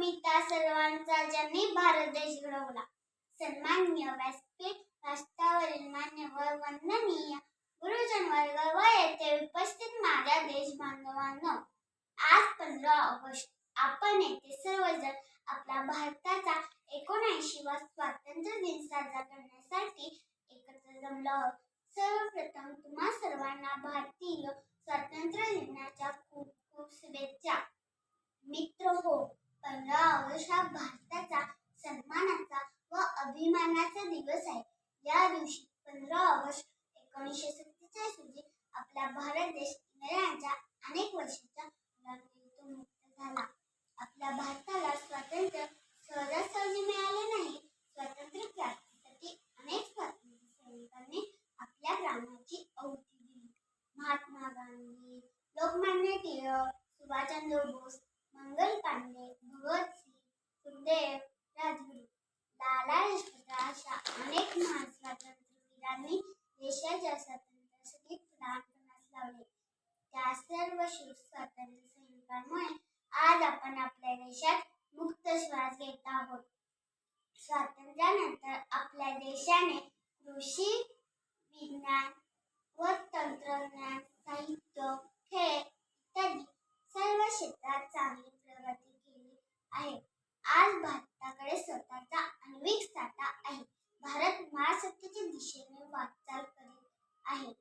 सजला सर्वांचा ज्यांनी भारत देश घडवला. सन्मान्य व्यासपीठ राष्ट्रावरील मान्य व वंदनीय गुरुजन वर्ग व येथे उपस्थित माझ्या देश बांधवांनो आज पंधरा ऑगस्ट आपण येथे सर्वजण आपला भारताचा एकोणऐंशी वा स्वातंत्र्य दिन साजरा करण्यासाठी एकत्र जमलो आहोत. सर्वप्रथम तुम्हा सर्वांना भारतीय स्वातंत्र्य दिनाच्या खूप खूप शुभेच्छा. मित्र हो पंधरा ऑगस्ट हा भारताचा सन्मानाचा व अभिमानाचा दिवस आहे. या दिवशी पंधरा ऑगस्ट एकोणीसशे सत्तेचाळीस रोजी आपला भारत देश इंग्रजांच्या अनेक वर्षाच्या गुलामीतून मुक्त झाला. आपल्या भारताला स्वातंत्र्य सहजासहजी मिळाले नाही. स्वातंत्र्य प्राप्तीसाठी अनेक स्वातंत्र्य सैनिकांनी आपल्या प्राणाची आहुती दिली. महात्मा गांधी लोकमान्य टिळक सुभाषचंद्र बोस मंगल पांडे भगतसिंग सुखदेव राजगुरू लाला लजपतराय अशा अनेक महान स्वातंत्र्यवीरांनी देशाच्या स्वातंत्र्यासाठी प्राणपणास लावले. त्या सर्व शूर स्वातंत्र्य सैनिकांमुळे आज आपण आपल्या देशात मुक्त श्वास घेत आहोत. स्वातंत्र्यानंतर आपल्या देशाने कृषी विज्ञान भारतात चांगली प्रगती केली आहे. आज भारताकडे स्वतःचा आण्विक साठा आहे. भारत महासत्तेच्या दिशेने वाटचाल करीत आहे.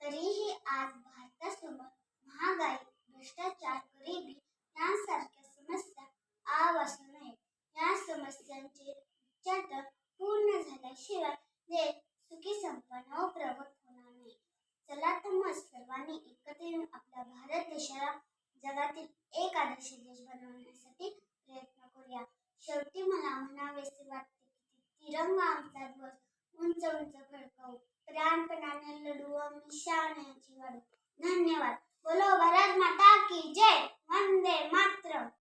तरीही आज भारतासमोर महागाई भ्रष्टाचार गरिबी यांसारख्या समस्या आवासू नये. या समस्यांचे उच्चाटन पूर्ण झाल्याशिवाय देश सुखी संपन्न व प्रगत होणार नाही. चला तर मग सर्वांनी एकत्र येऊन आपल्या भारत देशाला जगातील एक आदर्श देश बनवण्यासाठी प्रयत्न करूया. शेवटी मला म्हणावेसे वाटते की तिरंगा आमचा ध्वज उंच उंच फडकवू. प्राणपणाने लढू आम्ही शाण्याची वाढू. धन्यवाद. बोलो भारत माता की जय. वंदे मातरम.